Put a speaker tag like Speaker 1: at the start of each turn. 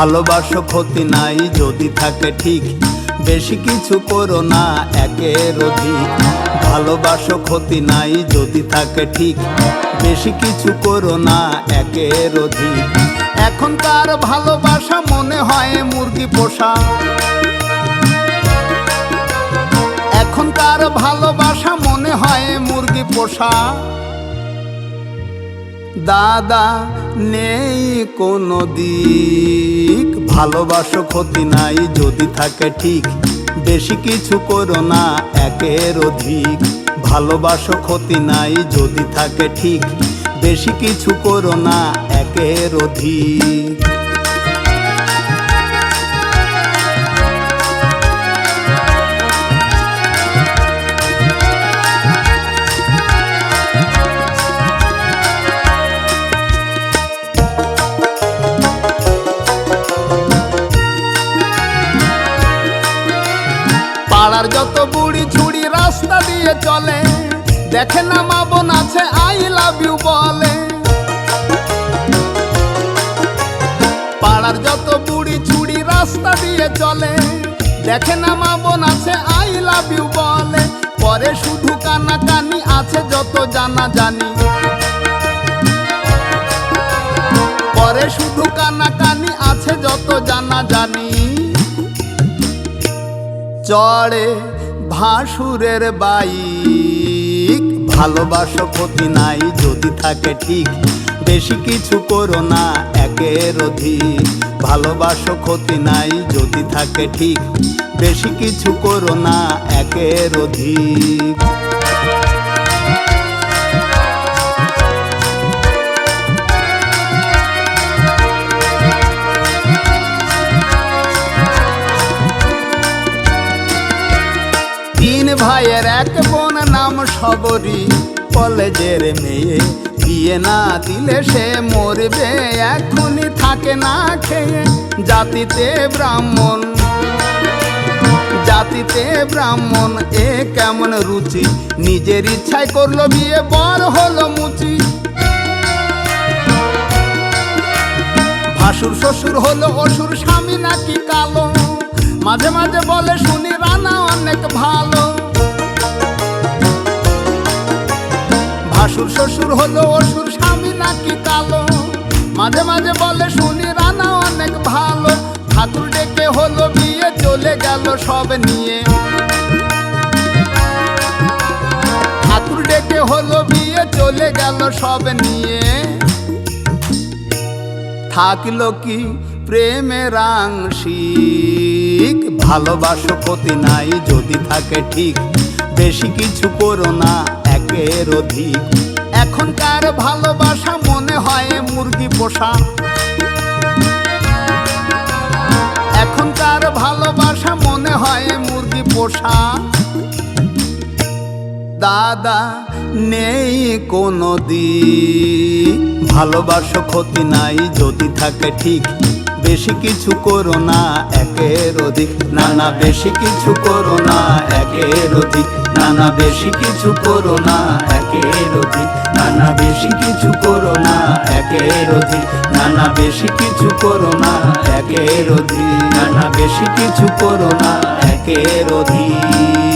Speaker 1: ভালোবাসো ক্ষতি নাই, যদি থাকে ঠিক। বেশি কিছু করো না একের অধিক ভালোবাসো ক্ষতি নাই, যদি থাকে ঠিক। বেশি কিছু করো না একের অধিক এখনকার ভালোবাসা মনে হয় মুরগি পোষা? এখনকার ভালোবাসা মনে হয় মুরগি পোষা? দাদা নেই কোনো দিক। ভালোবাসো ক্ষতি নাই, যদি থাকে ঠিক। বেশি কিছু করো না, একের অধিক। ভালোবাসো ক্ষতি নাই, যদি থাকে ঠিক। বেশি কিছু করো না, একের অধিক। পাড়ার যত বুড়ি ছুড়ি রাস্তা দিয়ে চলে, দেখে না মা বোন আছে আই লাভ ইউ বলে। পাড়ার যত বুড়ি ছুড়ি রাস্তা দিয়ে চলে, দেখে না মা বোন আছে আই লাভ ইউ বলে। পরে শুধু কানা কানি আছে, যত জানা জানি পরে শুধু কানা কানি আছে, যত জানা জানি চড়ে ভাসুরের বাইক। ভালোবাসো ক্ষতি নাই, যদি থাকে ঠিক, বেশি কিছু করো না, একের অধিক। ভালোবাসো ক্ষতি নাই, যদি থাকে ঠিক, বেশি কিছু করো না, একের অধিক। ভাইয়ের এক বোন নাম সবরী কলেজের মেয়ে, বিয়ে না দিলে সে মরবে, এখনই থাকে না খেয়ে। জাতিতে ব্রাহ্মণ জাতিতে ব্রাহ্মণ, এ কেমন রুচি? নিজের ইচ্ছায় করল বিয়ে, বর হলো মুচি। ভাসুর শ্বশুর হলো অসুর, স্বামী নাকি কালো। মাঝে মাঝে বলে শুনি রানা অনেক ভালো। ভাসুর, শ্বশুর হলো অসুর, স্বামী নাকি কালো। মাঝে মাঝে বলে শুনি রানা অনেক ভালো। ঠাকুর ডেকে হলো বিয়ে, চলে গেল সব নিয়ে। ঠাকুর ডেকে হলো বিয়ে, চলে গেল সব নিয়ে। থাকল কি প্রেমের আংশিক? ভালোবাসো ক্ষতি নাই, যদি থাকে ঠিক। বেশি কিছু করো না, একের অধিক। এখনকার ভালোবাসা মনে হয় মুরগি পোষা। এখনকার ভালোবাসা মনে হয় মুরগি পোষা। দাদা নেই কোনো দিক। ভালোবাসো ক্ষতি নাই, যদি থাকে ঠিক। বেশি কিছু করো না, একের অধিক। না না বেশি কিছু করো না, একের অধিক। না না বেশি কিছু করো না, একের অধিক। না না বেশি কিছু করো না, একের অধিক। না না বেশি কিছু করো না, একের অধিক। না না বেশি কিছু করো না, একের অধিক।